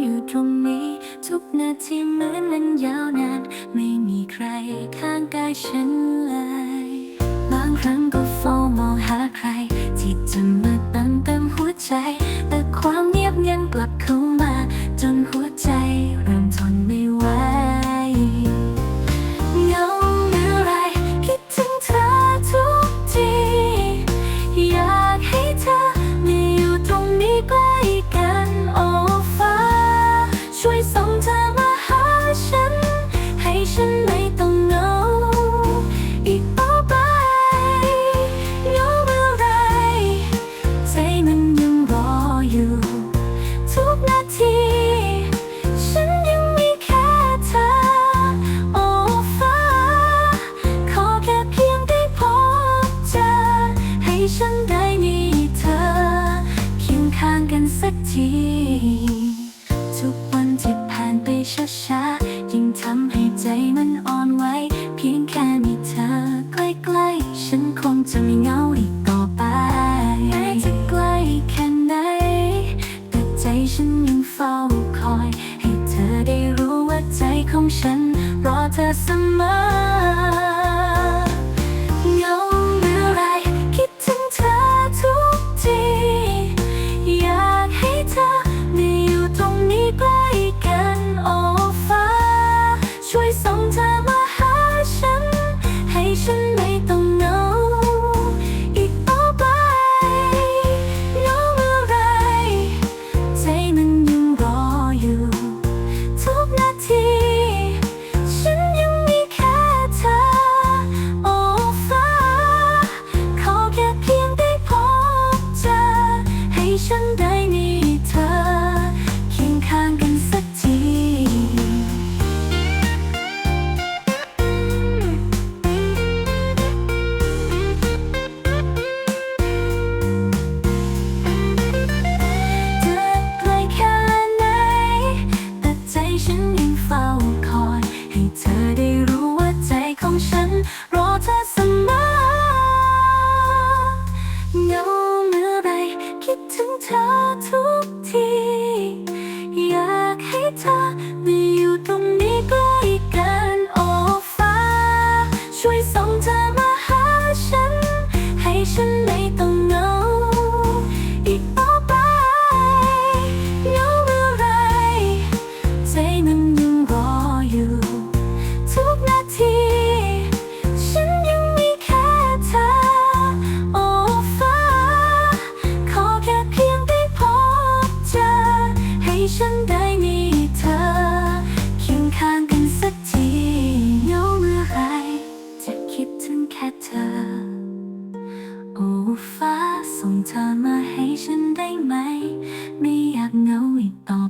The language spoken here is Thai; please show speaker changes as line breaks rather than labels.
อยู่ตรงนี้ ทุกนาทีเหมือนนั้นยาวนานไม่มีใครข้างกายฉันเลย บางครั้งก็ ฉันได้มีเธอเคียงข้างกันสักที ทุกวันที่ผ่านไปช้าๆยิ่งทำให้ใจมันอ่อนไหวเพียงแค่มีเธอใกล้ๆ ฉันคงจะไม่เหงาอีกต่อไปแม้จะใกล้แค่ไหน แต่ใจฉันยังเฝ้าคอย ให้เธอได้รู้ว่าใจของฉัน รอเธอเสมอ ฉันยังเฝ้าคอย ให้เธอได้รู้ว่าใจของฉัน รอเธอเสมอเงาเมื่อไรคิดถึงเธอทุกที อยากให้เธอมาอยู่ตรงาให้ฉันได้ไหม ไม่อยากเหงาอีกต่อ